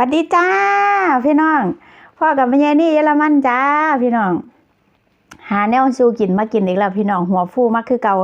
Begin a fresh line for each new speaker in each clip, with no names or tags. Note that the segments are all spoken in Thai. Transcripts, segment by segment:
สวัสดีจ้า พี่น้อง พ่อกับแม่ยายนี่เยอรมันจ้า พี่น้อง หาแนวซูกินมากินอีกแล้วพี่น้องหัวฟูมากคือเก่า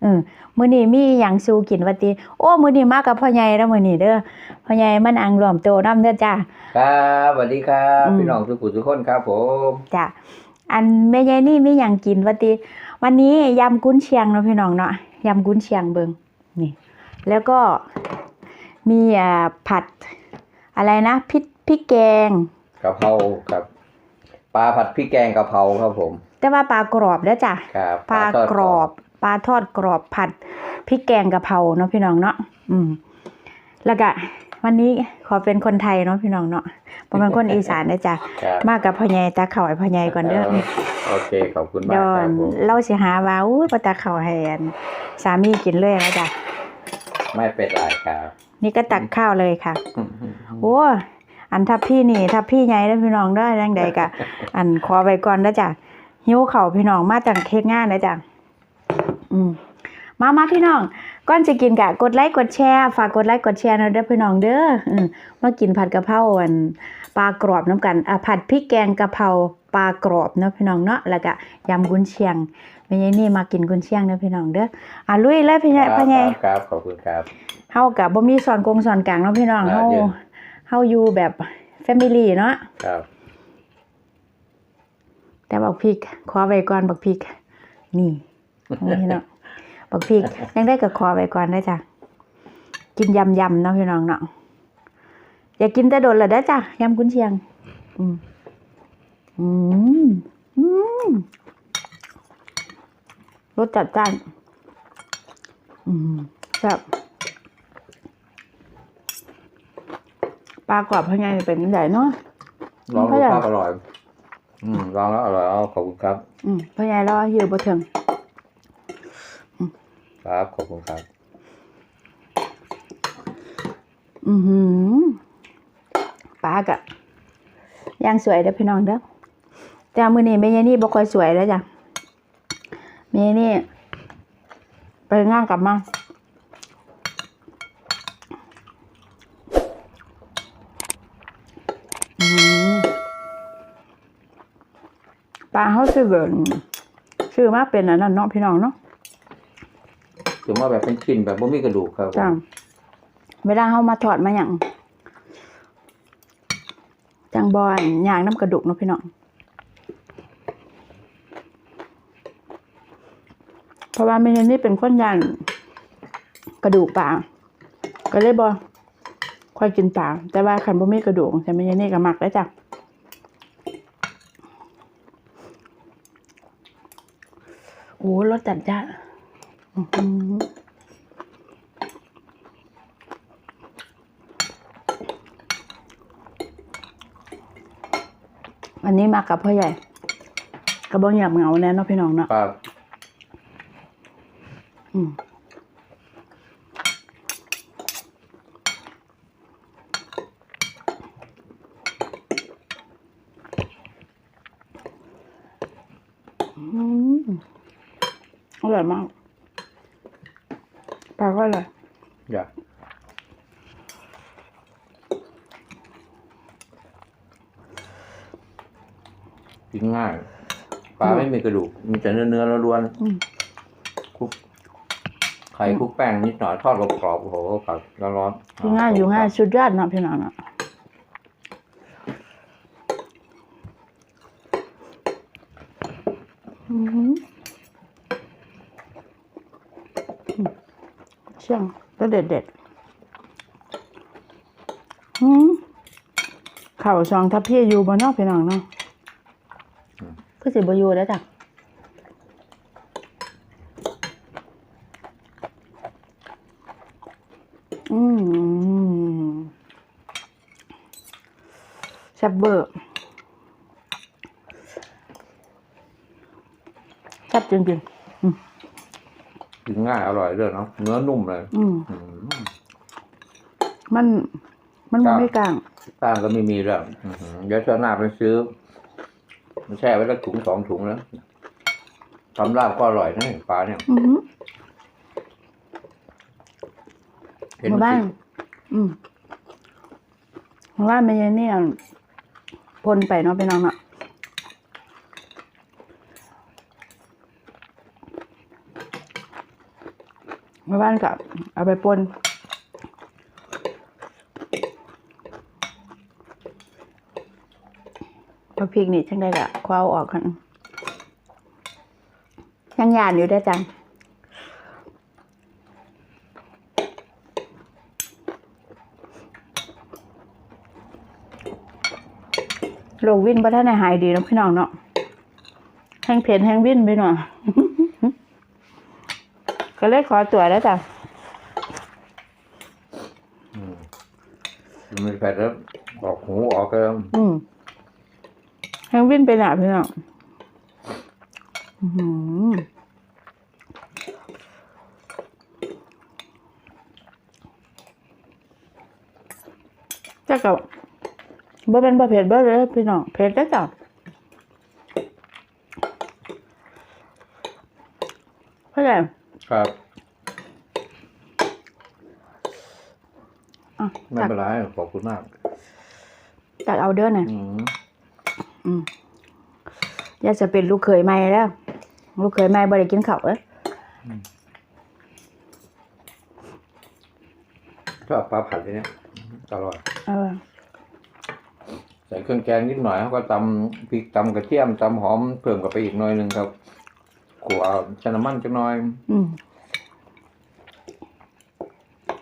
เออมื้อนี้มีหยังซูกินวัติโอ้มื้อนี้มากับพ่อใหญ่แล้วมื้อนี้เด้อพ่อใหญ่มันอังรวมโตนํเด้อจ้า
ครับสวัสดีครับ
อืม
พี่น้องทุกผู้ทุกคนครับผม
จ้ะอันแม่ยายนี่มีหยังกินวัติวันนี้ยำกุ้นเชียงเนาะพี่น้องเนาะยำกุ้นเชียงเบิงนี่ แล้วก็มีอ่าผัด อะไรนะพริกพริกแกง
กะเพราครับ ปลาผัดพริกแกงกะเพราครับผม
แต่ว่าปลากรอบแล้วจ้ะ
ครับ
ปลา
ทด
กรอบ ปลาทอดกรอบผัดพริกแกงกะเพราเนาะพี่น้องเนาะอืม แล้วก็วันนี้ขอเป็นคนไทยเนาะพี่น้องเนาะบ่แม่นคนอีสานนะจ๊ะ
ครับ
มากับพ่อใหญ่ตาเข้าให้พ่อใหญ่ก่อนเด้อ
โอเคขอบคุณมาก
เดี๋ยว
ครับผม
เราสิหาว่าอู้ยบ่ตาเข้าให้อันสามีกินเลยนะจ๊ะ
ไม่เป็นไรครับ
นี่ก็ตักข้าวเลยค่ะโอ้อันทับพี่นี่ทับพี่ใหญ่เด้อพี่น้องเด้อจังใดก็อันขอไว้ก่อนนะจ๊ะหิวข้าวพี่น้องมาจากเฮ็ดงานนะจ๊ะอืมมามาพี่น้องก่อนจะกินกะกดไลค์กดแชร์ฝากกดไลค์กดแชร์หนะเด้อพี่น้องเด้ออืมมากินผัดกะเพราอัน ปลากรอบน้ำกันอะผัดพริกแกงกะเพราปลากรอบเนาะพี่น้องเนาะแล้วก็ยำกุนเชียงแม่ยายนี่มากินกุนเชียงเด้อพี่น้องเด้ออะลุยเลยพี่ใหญ่
ครับ
พ่อใหญ่
ครับขอบคุณครับ
เฮากับบ่มีสอนกงสอนกลางเนาะพี่น้อง
อ่า
เฮา
เดี๋ยว
เฮาอยู่แบบแฟมิลี่เนาะ
ครับ
แต่บักพริกขอไว้ก่อนบักพริก นี่นี่พี่น้องบักพริกยังได้ก็ขอไว้ก่อนได้จ้ะกินยำยำๆเนาะพี่น้องเนาะ อย่ากินแต่โดนละเด้อจ้ะยำกุนเชียง อืม อืม อืมรสจัดจ้าน อืมแซ่บปลากรอบพะไงเป็นยังไงเนาะ
ลอง
เขา
ดู
อยาก
ครับอร่อย อืมลองแล้วอร่อยเอาขอบคุณครับ
อืมพะไงรออยู่บ่ถึง
ครับขอบคุณครับ
อือหือ ปลากะย่างสวยเด้อพี่น้องเด้อแต่มื้อนี้แม่ยายนี่บ่ค่อยสวยแล้วจ้ะแม่ยายนี่ไปงานกลับมาอืมปลาเฮาซื้อเบิ่นซื้อมาเป็นอันนั้นเนาะพี่น้องเนาะ
ถือว่าแบบเป็นชิ้นแบบบ่มีกระดูกครับผม
จ้ะเวลาเฮามาถอดมาหยังจั งบอนย่างน้ำกระดูกเนาะพี่น้องเพราะว่าแม่นี่เป็นคนย่านกระดูกปลาก็เลยบ่ค่อยกินปลาแต่ว่าคันบ่มีกระดูกแต่แม่นี่ก็หมักได้จ้ะโอ้รสจัดจ้า อื้อหืออันนี้มากับพ่อใหญ่กระบอกหยาบเหงาแน่เนาะพี่น้องเนาะ
ครับ
อืมอืมอร่อยมากปลาก็อร่อย
อยากกิน ง่าย ปลาไม่มีกระดูก มีแต่เนื้อเนื้อๆล้วน
อืม
ๆคลุกไข่คลุกแป้งนิดหน่อยทอดกรอบๆโอ้โหครับร้อนๆ
กินง่ายอยู่ง่ายสุดยอดเนาะพี่น้องเนาะอืมอืมเชี่ยงแล้วเด็ดเด็ดๆอืมข่าวซองทับพี่อยู่บนนอกพี่น้องเนาะ ก็สิบอยู่แล้วจ้ะอืมแซ่บเบอร์แซ่บจริง
กินง่ายอร่อยด้วยเนาะเนื้อนุ่มเลย
ๆอืม
อืม
มัน มัน
ครับ
ไม่กลาง
ตั้งก็ไม่มีแล้วอื้อหือเดี๋ยวช่วงหน้าไปซื้อ มันแช่ไว้แล้วถุงสองถุงแล้วทำลาบก็อร่อยนะเนี่ยปลาเนี่ย
อือหือ
เห็น
หมู่บ้านอืมเพราะว่ามันยังเนี่ยพ่นไปเนาะพี่น้องเนาะเมื่อวานกับเอาไปป่น พอพริกนี่จังได้กะคว้าเอาออกกันยังยานอยู่ได้อจังโรควินบ่ทันได้หายดีเนาะพี่น้องเนาะแห้งเผ็ดแห้งวินไปหน่อยก็เลยขอตัวแล้วจ้ะ
มันมีแผลแล้วออกหูออกก็
อืมแห้ งวินไปหน่ะพี่น้องอื้อหือจ้ากับบ่เป็นบ่เผ็ดบ่เลยพี่น้องเผ็ดได้อจ้ะเข้าใจ
ครับ
อะ
ไม่
ตัก
เป็นไรขอบคุณมาก
ตักเอาเด้อน่ะ
อืม
อย่าจะเป็นลูกเขยใหม่แล้ว ลูกเขยใหม่บ่ได้กินข้าวเอ้ย
ชอบปลาผัดเลยเนี่ยอร่อย
เออ
ใส่เครื่องแกงนิดหน่อยเขาก็ตำพริกตำกระเทียมตำหอมเพิ่มกับไปอีกหน่อยหนึ่งครับขัวชะน้ำมันจักหน่อย
อืม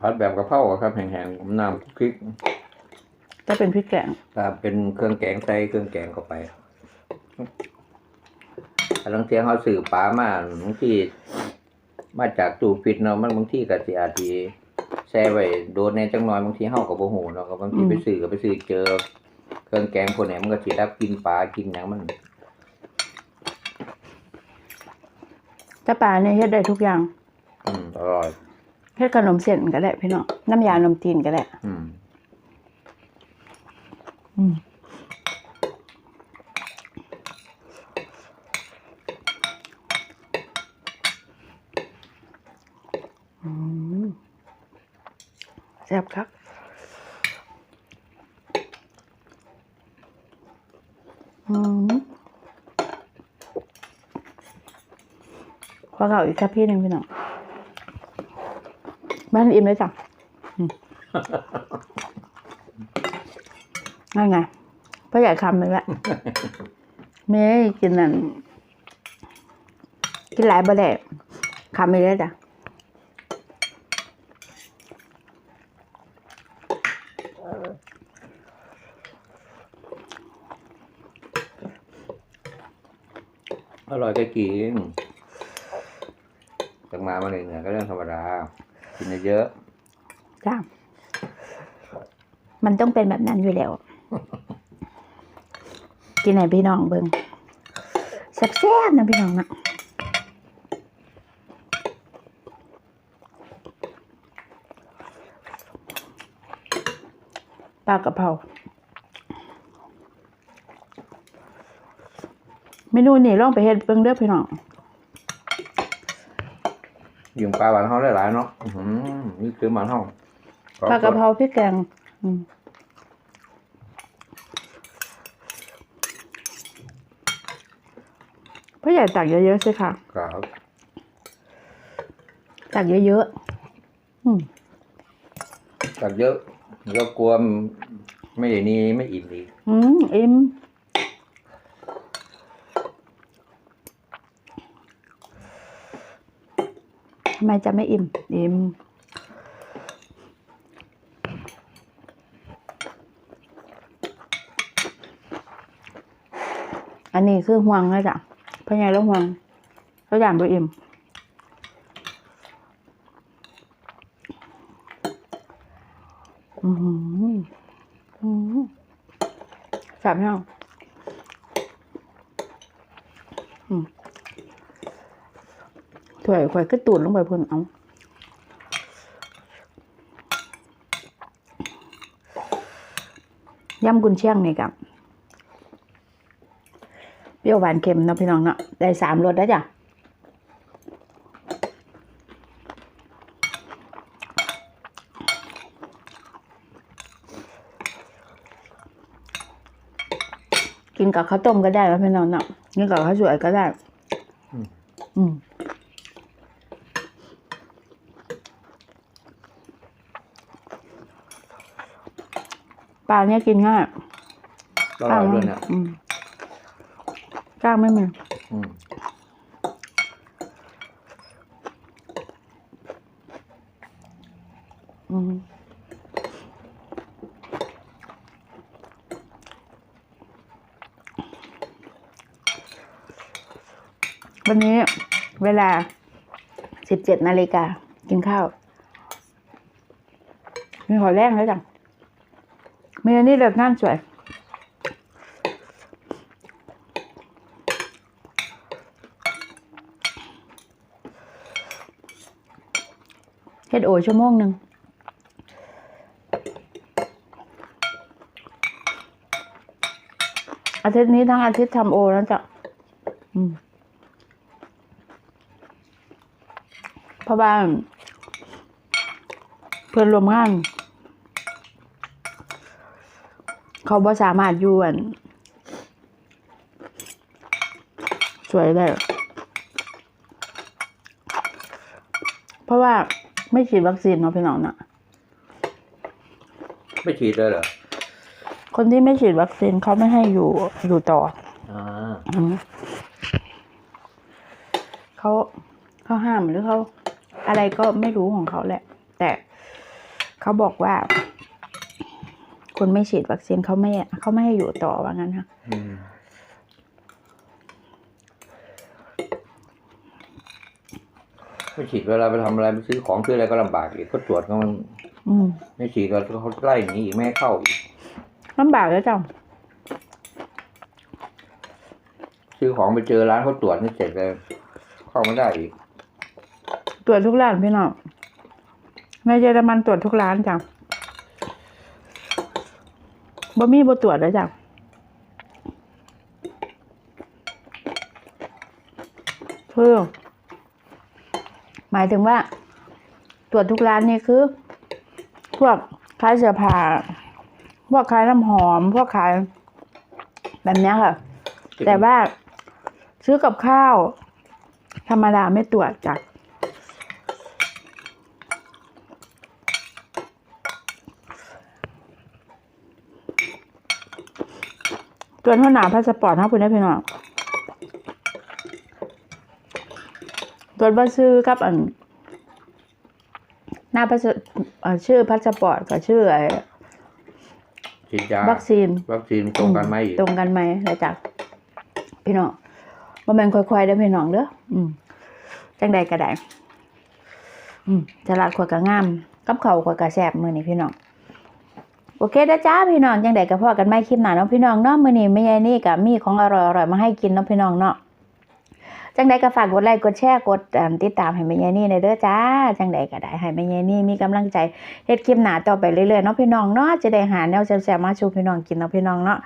ผัดแบบกะเพราอะครับแห้งๆน้ำพริก
ถ้าเป็นพริกแกง
ถ้าเป็นเครื่องแกงใส่เครื่องแกงเข้าไปอันลังเทียงเขาสื่อปลามาบางทีมาจากตู้ปิดเนาะมันบางทีก็สิอาจสิแช่ไว้โดนในจังน้อยบางทีเฮาก็บ่ฮู้เนาะก็บางทีไปซื้อก็ไปซื้อเจอ เครื่องแกงพวกนี้มันก็สิรับกินปลากินหยังมัน
ถ้าปลาเนี่ยเฮ็ดได้ทุกอย่าง
อืมอร่อย
เฮ็ดขนมเส้นก็ได้พี่น้องน้ำยาขนมจีนก็ได้
อืม
อืมอืม แซ่บครับอืมขอเก่าอีกครับพี่หนึ่งพี่น้องบ้านอิ่มเลยจ้ะ นั่นไงพ่อใหญ่คำเลยละเมย์กินนั่นกินหลายบะแดกคำไปเลยจ้ะ
อร่อยก็กินจากมามาเหนื่อยๆก็เรื่องธรรมดา กินเยอะ
จ้า มันต้องเป็นแบบนั้นอยู่แล้ว กินไหนพี่น้องเบิงแซ่บๆนะพี่น้องนะปลากระเพราเมนูนี่ลองไปเฮ็ดเบิ่งเด้อพี่น้อง
ๆยิงปลาหวานเขาหลายๆเนาะ อื้อหือนี่คือหมันห้อง
ปลากระเพราพริกแกง อืม พ่อใหญ่ตักเยอะๆสิค่ะ
ครับ
ตักเยอะๆอืม
ตักเยอะก็กลัวไม่ได้นี่ไม่อิ่มอีก
อืมอิ่มทำไมจะไม่อิ่ม อิ่มอันนี้คือห่วงเลยจ้ะ พ่อใหญ่แล้วหวงเขาอยากไปอิ่มอือหืออือแซ่บยังอืมถ้วยข่อยก็ตูดลงไปเพุ่นเอาย่ำกุนเชียงนี่กับ รี้ยวหวานเค็มเนาะพี่น้องเนาะได้สามรสแล้วจ้ะกินกับข้าวต้มก็ได้แล้วพี่น้องเนาะกินกับข้าวสวยก็ได้
อืม
อืมปลาเนี่ยกินง่าย
อร่อยด้วยนะ
อืม กล้างไม่มี
อืม
อืมวันนี้เวลาสิบเจ็ดนาฬิกากินข้าว มีขอแรงแล้วจังมีอันนี้เลิกงานสวย ดโอชั่วโมงหนึ่งอาทิตย์นี้ทั้งอาทิตย์ทำโอแล้วจ้ะเพราะว่าเพื่อนรวมงาน เขาบ่สามารถอยู่อันสวยได้เพราะว่า ไม่ฉีดวัคซีนเนาะพี่น้องเนาะ
ไม่ฉีดเลยเหรอ
คนที่ไม่ฉีดวัคซีนเขาไม่ให้อยู่อยู่ต่อ
อ่า
อืมเขาเขาห้ามหรือเขาอะไรก็ไม่รู้ของเขาแหละ แต่เขาบอกว่า คนไม่ฉีดวัคซีนเขาไม่เขาไม่ให้อยู่ต่อว่างั้นค่ะ
อืม ไม่ฉีดเวลาไปทำอะไรไปซื้อของซื้ออะไรก็ลำบากอีกก็ตรวจก็มัน
อืม
ไม่ฉีดก็เขาไล่หนีอีกไม่ให้เข้าอีก
ลำบากแล้วจ้ะ
ซื้อของไปเจอร้านเขาตรวจนี่เสร็จเลยเข้าไม่ได้อีก
ตรวจทุกร้านพี่น้องในเยอรมันตรวจทุกร้านจ้ะบ่มีบ่ตรวจแล้วจ้ะคือ หมายถึงว่า ตรวจทุกร้านนี่คือ พวกขายเสื้อผ้าพวกขายน้ำหอม พวกขายแบบนี้ค่ะ แต่ว่าซื้อกับข้าว ธรรมดาไม่ตรวจจ้ะตรวจหัวหน้าพาสปอร์ตครับคุณได้เพี่น้องตร วจบัตรซื้อกับอันหน้าพาสเอ่อชื่อพาสปอร์ตกับชื่อไอ้
ฉีดยา
วัคซีน
วัคซีนตรงกันไหมอีก
ตรงกันไหมแล้วจ้ะพี่น้องบ่แม่นค่อยๆเด้อพี่น้องเด้ออืมจังใดก็ได้อืมตลาดขวดก็งามกับเขาวขวดก็แซ่บมื้อนี้พี่น้องโอเคเด้อจ้าพี่น้องจังใดก็พอกันใหม่คลิปหน้าเนาะพี่น้องเนาะมื้อนี้แม่ยายนี่ก็มีของอร่อยๆมาให้กินเนาะพี่น้องเนาะ จังใดก็ฝากกดไลค์กดแชร์กดอ่าติดตามให้แม่ยายนี่หน่อยเด้อจ้า จังใดก็ได้ให้แม่ยายนี่มีกำลังใจเฮ็ดคลิปหน้าต่อไปเรื่อยๆเนาะพี่น้องเนาะจะได้หาแนวแซ่บๆมาชูพี่น้องกินเนาะพี่น้องเนาะ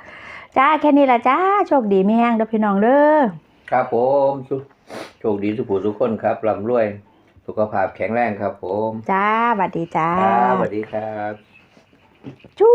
จ้าแค่นี้ล่ะจ้าโชคดีมีแห้งเด้อพี่น้องเด้อ
ครับผมสุโชคดีสุขทุกคนครับร่ำรวย สุขภาพแข็งแรงครับผม
จ้าสวัสดีจ้า
ครับสวัสดีครับ
จู